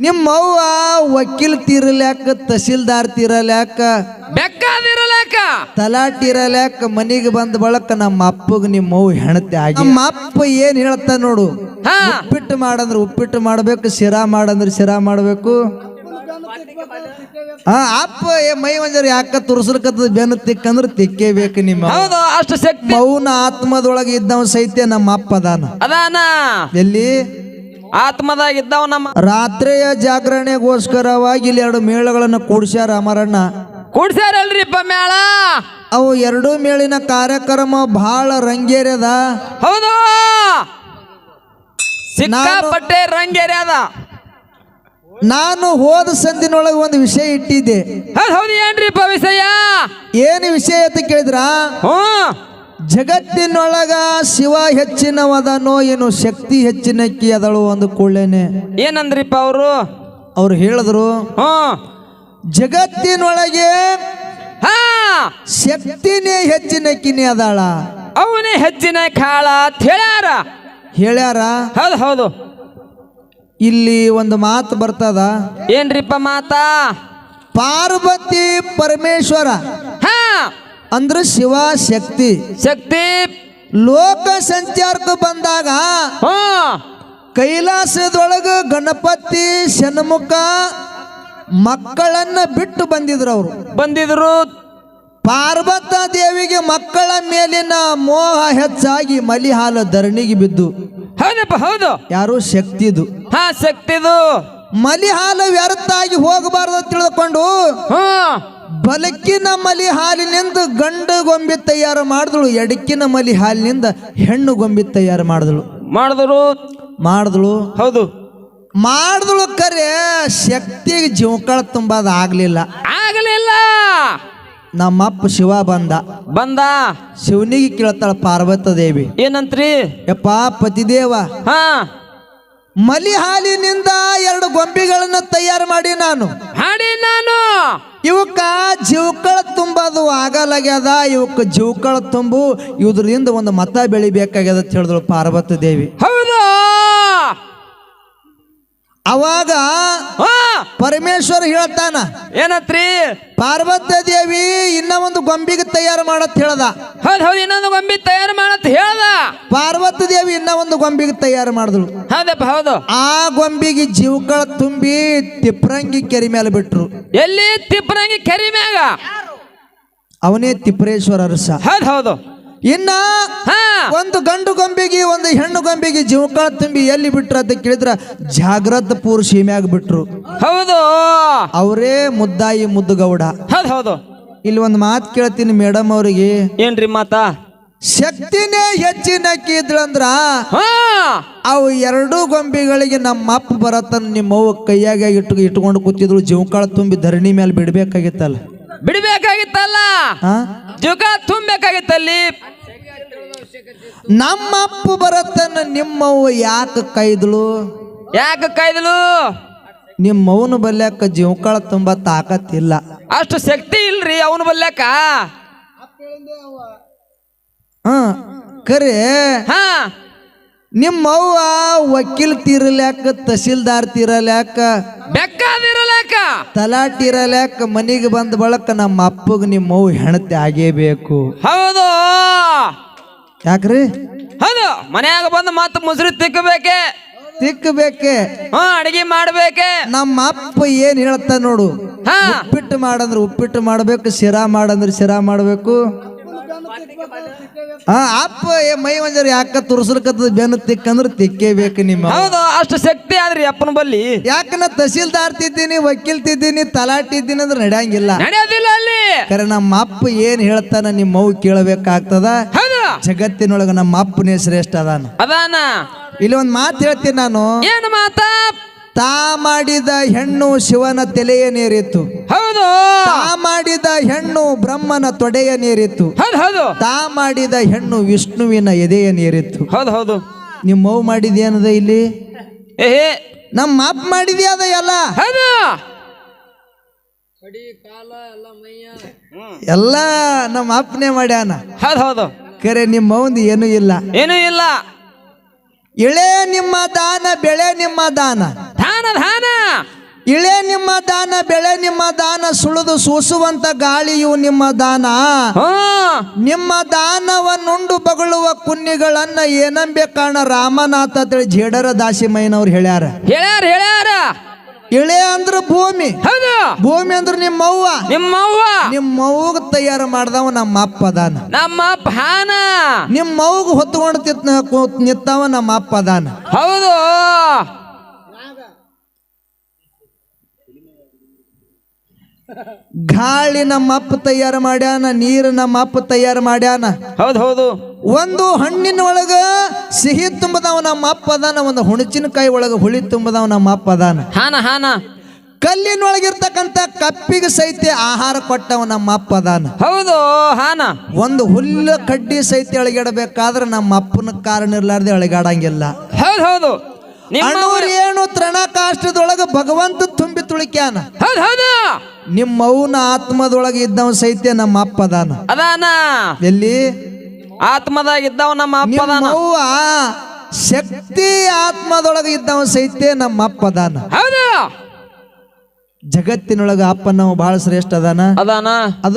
ನಿಮ್ಮವ್ವ ವಕೀಲ್ ತೀರಲ್ಯಾಕ ತಹಸೀಲ್ದಾರ್ ತೀರಲ್ಯಾಕ ಬೆಕ್ಕಾದಿರಲ್ಯಾಕ ತಲಾಟಿ ಇರಲ್ಯಾಕ ಮನಿಗೆ ಬಂದ ಬಳಕ ನಮ್ಮ ಅಪ್ಪಗ ನಿಮ್ಮವ್ವ ಹೆಣತೆ ಆಗಿ. ನಮ್ಮ ಅಪ್ಪ ಏನ್ ಹೇಳ್ತಾ ನೋಡು? ಉಪ್ಪಿಟ್ಟು ಮಾಡಂದ್ರ ಉಪ್ಪಿಟ್ಟು ಮಾಡ್ಬೇಕು ಶಿರಾ ಮಾಡಂದ್ರ ಶಿರಾ ಮಾಡ್ಬೇಕು. ಹಾ ಅಪ್ಪ ಏ ಮೈ ಮಂಜರ್ ಯಾಕ ತುರ್ಸಲ್ಕತ್ತದ ಬೆನ್ನು ತಿಕ್ಕಂದ್ರ ತಿಕ್ಕೇಬೇಕು ನಿಮ್ಮ. ಹೌದು ಅಷ್ಟು ಶಕ್ತಿ. ಮೌನ ಆತ್ಮದೊಳಗೆ ಇದ್ದವ ಸಹಿತ ನಮ್ಮ ಅಪ್ಪ ಅದಾನ. ಅದಾನ? ಎಲ್ಲಿ? ಆತ್ಮದಾಗ ಇದ್ದಾವ ನಮ್ಮ ರಾತ್ರಿಯ ಜಾಗರಣೆಗೋಸ್ಕರವಾಗಿ ಇಲ್ಲಿ ಎರಡು ಮೇಳಗಳನ್ನು ಕೂಡ್ಸ್ಯಾರ ಅಮರಣ್ಣ ಕೂಡ್ಸ್ಯಾರಲ್ರಿಪ್ಪ ಮೇಳ? ಅವು ಎರಡೂ ಮೇಳಿನ ಕಾರ್ಯಕ್ರಮ ಬಹಳ ರಂಗೇರ್ಯದ. ಹೌದು. ಸಿಕ್ಕಾಪಟ್ಟೆ ರಂಗೇರಿ ಅದ ನಾನು ಹೋದ ಸಂದಿನೊಳಗೆ ಒಂದು ವಿಷಯ ಇಟ್ಟಿದ್ದೆ. ಹೌದು ಏನ್ರಿಪ್ಪ ವಿಷಯ? ಏನು ವಿಷಯ ಅಂತ ಕೇಳಿದ್ರ? ಹ್ಞೂ ಜಗತ್ತಿನೊಳಗ ಶಿವ ಹೆಚ್ಚಿನವದನೋ ಏನು ಶಕ್ತಿ ಹೆಚ್ಚಿನಕ್ಕಿ ಅದಳು ಒಂದು ಕೂಡಲೇನೆ. ಏನಂದ್ರಿಪ್ಪ ಅವರು? ಅವ್ರು ಹೇಳಿದ್ರು ಜಗತ್ತಿನೊಳಗೆ ಹಾ. ಶಕ್ತಿನೇ ಹೆಚ್ಚಿನಕ್ಕಿನೇ ಅದಾಳ. ಅವನೇ ಹೆಚ್ಚಿನ ಕಾಳ ಅಂತ ಹೇಳ್ಯಾರ. ಹೇಳ್ಯಾರ? ಹೌದು ಹೌದು. ಇಲ್ಲಿ ಒಂದು ಮಾತು ಬರ್ತದ. ಏನ್ರಿಪ್ಪ ಮಾತಾ? ಪಾರ್ವತಿ ಪರಮೇಶ್ವರ. ಅಂದ್ರೆ ಶಿವ ಶಕ್ತಿ. ಶಕ್ತಿ. ಲೋಕ ಸಂಚಾರಕ್ಕೆ ಬಂದಾಗ ಕೈಲಾಸದೊಳಗ ಗಣಪತಿ ಶಣ್ಮುಖ ಮಕ್ಕಳನ್ನ ಬಿಟ್ಟು ಬಂದಿದ್ರು ಅವರು. ಬಂದಿದ್ರು. ಪಾರ್ವತ ದೇವಿಗೆ ಮಕ್ಕಳ ಮೇಲಿನ ಮೋಹ ಹೆಚ್ಚಾಗಿ ಮಲಿಹಾಲ ಧರಣಿಗೆ ಬಿದ್ದು. ಹೌದಪ್ಪ ಹೌದು. ಯಾರು ಶಕ್ತಿದು. ಹಾ ಶಕ್ತಿದು. ಮಲಿಹಾಲ ವ್ಯರ್ಥ ಆಗಿ ಹೋಗಬಾರ್ದು ತಿಳಿದುಕೊಂಡು ಹ್ಞೂ ಬಲಕಿನ ಮಲಿ ಹಾಲಿನಿಂದ ಗಂಡು ಗೊಂಬಿ ತಯಾರು ಮಾಡಿದಳು ಎಡಕ್ಕಿನ ಮಲಿ ಹಾಲಿನಿಂದ ಹೆಣ್ಣು ಗೊಂಬಿ ತಯಾರು ಮಾಡಿದಳು. ಮಾಡಿದಳು ಮಾಡಿದಳು. ಹೌದು. ಮಾಡಿದಳು ಕರೆ ಶಕ್ತಿಗೆ ಜೀವಕಳ ತುಂಬಾದ ಆಗ್ಲಿಲ್ಲ. ಆಗಲಿಲ್ಲ. ನಮ್ಮಪ್ಪ ಶಿವ ಬಂದ. ಬಂದ? ಶಿವನಿಗೆ ಕೇಳ್ತಾಳ ಪಾರ್ವತ ದೇವಿ. ಏನಂತ್ರಿ? ಯಪ್ಪ ಪತಿದೇವ. ಹಾ. ಮಲಿ ಹಾಲಿನಿಂದ ಎರಡು ಗೊಂಬೆಗಳನ್ನು ತಯಾರು ಮಾಡಿ ನಾನು. ಹಾಡಿ ನಾನು. ಇವಕ್ಕ ಜೀವಕಳ ತುಂಬದು ಆಗಲಾಗ್ಯದ ಇವಕ್ಕ ಜೀವಕಳ ತುಂಬು ಇದ್ರಿಂದ ಒಂದು ಮತ ಬೆಳಿಬೇಕಾಗ್ಯದ ಅಂತ ಹೇಳಿದಳು ಪಾರ್ವತಿ ದೇವಿ. ಹೌದಾ? ಅವಾಗ ಪರಮೇಶ್ವರ ಹೇಳ್ತಾನ ಏನತ್ರಿ? ಪಾರ್ವತಿ ದೇವಿ ಇನ್ನ ಒಂದು ಗೊಂಬಿಗೆ ತಯಾರು ಮಾಡತ್ ಹೇಳ್ದ. ಹೌದು ಹೌದು ಇನ್ನೊಂದು ಗೊಂಬಿ ತಯಾರು ಮಾಡತ್ ಹೇಳ್ದ. ಪಾರ್ವತಿ ದೇವಿ ಇನ್ನ ಒಂದು ಗೊಂಬಿಗೆ ತಯಾರು ಮಾಡಿದ್ರು ಹೌದಪ್ಪ ಹೌದು. ಆ ಗೊಂಬಿಗೆ ಜೀವಕಳ ತುಂಬಿ ತಿಪ್ರಂಗಿ ಕೆರಿ ಮೇಲೆ ಬಿಟ್ರು. ಎಲ್ಲಿ ತಿಪ್ರಂಗಿ ಕೆರಿ ಮ್ಯಾಗ? ಅವನೇ ತಿಪ್ರೇಶ್ವರ ಅರಸ. ಹೌದು ಹೌದು. ಇನ್ನ ಹಾ. ಒಂದು ಗಂಡು ಗಂಬಿಗೆ ಒಂದು ಹೆಣ್ಣು ಗಂಬಿಗೆ ಜೀವಕ ತುಂಬಿ ಎಲ್ಲಿ ಬಿಟ್ರು ಅಂತ ಕೇಳಿದ್ರ ಜಾಗ್ರತ ಪೂರ್ ಸೀಮ್ಯಾಗ ಬಿಟ್ರು. ಹೌದು. ಅವರೇ ಮುದ್ದಾಯಿ ಮುದ್ದುಗೌಡ. ಹೌದು ಇಲ್ಲಿ ಒಂದು ಮಾತು ಕೇಳ್ತೀನಿ ಮೇಡಮ್ ಅವರಿಗೆ. ಏನ್ರಿ ಮಾತಾ? ಶಕ್ತಿನೇ ಹೆಚ್ಚಿನಕ್ಕಿದ್ಳಂದ್ರ ಹಾ. ಅವು ಎರಡೂ ಗೊಂಬೆಗಳಿಗೆ ನಮ್ಮ ಅಪ್ಪ ಬರತನ ನಿಮ್ಮ ಕೈಯಾಗ ಇಟ್ಟು ಇಟ್ಕೊಂಡು ಕೂತಿದ್ರು ಜೀವಕಾಳ ತುಂಬಿ ಧರಣಿ ಮೇಲೆ ಬಿಡ್ಬೇಕಾಗಿತ್ತಲ್ಲ. ಬಿಡ್ಬೇಕು. ಜುಗ ತುಂಬಬೇಕಾಗಿತ್ತಲ್ಲಿ ನಮ್ಮ ಅಪ್ಪ ಬರತನ ನಿಮ್ಮವ್ವ ಯಾಕೆ ಕೈದಳು ಯಾಕೆ ಕಾಯ್ದಲು? ಅವನು ಬಲ್ಯಾಕ ಜೀವಕಾಳ ತುಂಬಾ ತಾಕತ್ತಿಲ್ಲ. ಅಷ್ಟು ಶಕ್ತಿ ಇಲ್ರಿ ಅವನು ಬಲ್ಯಾಕ? ಹಾ ಕರೆ. ಹಾ. ನಿಮ್ಮವ್ವ ವಕೀಲ್ ತೀರಲ್ಯಾಕ ತಹಸೀಲ್ದಾರ್ ತೀರಲ್ಯಾಕ? ಬೆಕ್ಕಾದಿರಲಾಕ ತಲಾಟಿ ಇರಲ್ಯಾಕ ಮನಿಗೆ ಬಂದ ಬಳಕ ನಮ್ಮ ಅಪ್ಪಗ ಅವು ಹೆಣತೆ ಆಗೇಬೇಕು ಹೌದು. ಯಾಕ್ರಿ? ಹೌದು. ಮನ್ಯಾಗ ಬಂದು ಮತ್ತೆ ಮುಸುರಿ ತಿಕ್ಕಬೇಕೆ? ತಿಕ್ಕಬೇಕೆ? ಹಾ ಅಡಿಗೆ ಮಾಡ್ಬೇಕೆ? ನಮ್ಮ ಅಪ್ಪ ಏನ್ ಹೇಳ್ತಾ ನೋಡು? ಹಾ. ಉಪ್ಪಿಟ್ಟು ಮಾಡಂದ್ರೆ ಉಪ್ಪಿಟ್ಟು ಮಾಡ್ಬೇಕು ಶಿರಾ ಮಾಡಂದ್ರೆ ಶಿರಾ ಮಾಡ್ಬೇಕು. ಹಾ ಅಪ್ಪ ಏ ಮೈ ಮಂಜರ್ ಯಾಕ ತುರ್ಸಲ್ಕತ್ತದ ಬೆನ್ನು ತಿಕ್ಕಂದ್ರೆ ತಿಕ್ಕೇಬೇಕು ನಿಮ್ಮ ಹೌದು ಅಷ್ಟು ಶಕ್ತಿ ಆದ್ರಿ ಅಪ್ಪನ ಬಲ್ಲಿ. ಯಾಕನ ತಹಸೀಲ್ದಾರ್ ತಿದ್ದೀನಿ ವಕೀಲ್ ತಿದ್ದೀನಿ ತಲಾಟಿ ಇದ್ದೀನಿ ಅಂದ್ರೆ ನಡೆಯಂಗಿಲ್ಲ. ನಡೆಯೋದಿಲ್ಲ ಅಲ್ಲಿ. ಕರೆ ನಮ್ಮ ಅಪ್ಪ ಏನ್ ಹೇಳ್ತಾನ ನಿಮ್ಮ ಮಗು ಕೇಳಬೇಕಾಗ್ತದ? ಜಗತ್ತಿನೊಳಗ ನಮ್ಮ ಅಪ್ಪನೇ ಶ್ರೇಷ್ಠ ಅದಾನ. ಅದಾನ. ಇಲ್ಲಿ ಒಂದು ಮಾತು ಹೇಳ್ತೀನಿ ನಾನು. ಏನು ಮಾತಾ? ತಾ ಮಾಡಿದ ಹೆಣ್ಣು ಶಿವನ ತಲೆಯೇ ನೀರಿತ್ತು. ಹೌದು. ಬ್ರಹ್ಮನ ತೊಡೆಯ ನೀರಿತ್ತು. ಹೌದು ಹೌದು. ತಾ ಮಾಡಿದ ಹೆಣ್ಣು ವಿಷ್ಣುವಿನ ಎದೆಯ ನೀರಿತ್ತು. ಹೌದು ಹೌದು. ನಿಮ್ಮ ಮೌ ಮಾಡಿದ್ಯಾನದ ಇಲ್ಲಿ? ಏ ನಮ್ಮ ಮಾಪ್ ಮಾಡಿದ್ಯಾದ ಎಲ್ಲ? ಹೌದು. ಎಲ್ಲ ನಮ್ಮ ಅಪ್ಪನೇ ಮಾಡ್ಯಾನ. ಹೌದು ಹೌದು. ಕರೆ ನಿಮ್ಮ ಅವಂದು ಏನೂ ಇಲ್ಲ. ಏನೂ ಇಲ್ಲ. ಇಳೆ ನಿಮ್ಮ ದಾನ ಬೆಳೆ ನಿಮ್ಮ ದಾನ. ದಾನ ಧಾನ ಇಳೆ ನಿಮ್ಮ ದಾನ ಬೆಳೆ ನಿಮ್ಮ ದಾನ ಸುಳಿದು ಸೂಸುವಂತ ಗಾಳಿಯು ನಿಮ್ಮ ದಾನ. ನಿಮ್ಮ ದಾನವನ್ನುಂಡು ಬಗಳುವ ಕುನ್ನಿಗಳನ್ನ ಏನಂಬೆ ಕಾಣ ರಾಮನಾಥ ಅಂತೇಳಿ ಜೇಡರ ದಾಸಿಮಯ್ಯನವ್ರು ಹೇಳ್ಯಾರ. ಹೇಳ್ಯಾರ ಹೇಳ್ಯಾರ. ಇಳೆ ಅಂದ್ರ ಭೂಮಿ. ಭೂಮಿ ಅಂದ್ರ ನಿಮ್ಮವ್ವ. ನಿಮ್ಮವ್ವ. ನಿಮ್ಮವ್ವಗೆ ತಯಾರು ಮಾಡ್ದವ ನಮ್ಮ ಅಪ್ಪ ದಾನ. ನಮ್ಮ ಭಾನ ನಿಮ್ಮವ್ಗ ಹೊತ್ಕೊಂಡು ನಿತ್ತವ ನಮ್ಮ ಅಪ್ಪ ದಾನ. ಹೌದು. ಗಾಳಿ ನಮ್ಮ ಅಪ್ಪ ತಯಾರು ಮಾಡ್ಯಾನ ನೀರು ನಮ್ಮ ಅಪ್ಪ ತಯಾರು ಮಾಡ್ಯಾನ. ಹೌದು ಹೌದು. ಒಂದು ಹಣ್ಣಿನ ಒಳಗ ಸಿಹಿ ತುಂಬದವ ನಮ್ಮ ಅಪ್ಪ ಅದಾನ ಒಂದು ಹುಣಚಿನಕಾಯಿ ಒಳಗ ಹುಳಿ ತುಂಬದವ ನಮ್ಮ ಅಪ್ಪ ಅದಾನ. ಹಾನ ಹಾನ. ಕಲ್ಲಿನೊಳಗಿರ್ತಕ್ಕಂಥ ಕಪ್ಪಿಗೆ ಸಹಿತ ಆಹಾರ ಕೊಟ್ಟವ ನಮ್ಮ ಅಪ್ಪ ಅದಾನ. ಹೌದು ಹಾನ. ಒಂದು ಹುಲ್ಲು ಕಡ್ಡಿ ಸಹಿತ ಎಳಗಿಡಬೇಕಾದ್ರೆ ನಮ್ಮ ಅಪ್ಪನ ಕಾರಣ ಇರ್ಲಾರ್ದೆ ಒಳಗಾಡಂಗಿಲ್ಲ ಹೌದು ಹೌದು. ಅಣ್ಣವ್ರು ಏನು ತೃಣ ಕಾಷ್ಟದೊಳಗ ಭಗವಂತ ತುಂಬಿ ತುಳಿಕ್ಯಾನ. ಹೌದು ಹೌದು. ನಿಮ್ಮ ಮೌನ ಆತ್ಮದೊಳಗೆ ಇದ್ದವ ಸಹಿತ ನಮ್ಮ ಅಪ್ಪ ಅದಾನ. ಅದಾನ. ಎಲ್ಲಿ? ಆತ್ಮದಾಗ ಇದ್ದವ ನಮ್ಮ ಅಪ್ಪ ನಿಮ್ಮ ಅದಾನ. ಅವ್ವ ಶಕ್ತಿ ಆತ್ಮದೊಳಗೆ ಇದ್ದವ ಸಹಿತ ನಮ್ಮ ಅಪ್ಪ ಅದಾನ. ಹೌದು. ಜಗತ್ತಿನೊಳಗ ಅಪ್ಪ ನಾವು ಬಹಳ ಶ್ರೇಷ್ಠ ಅದಾನ. ಅದಾನ. ಅದು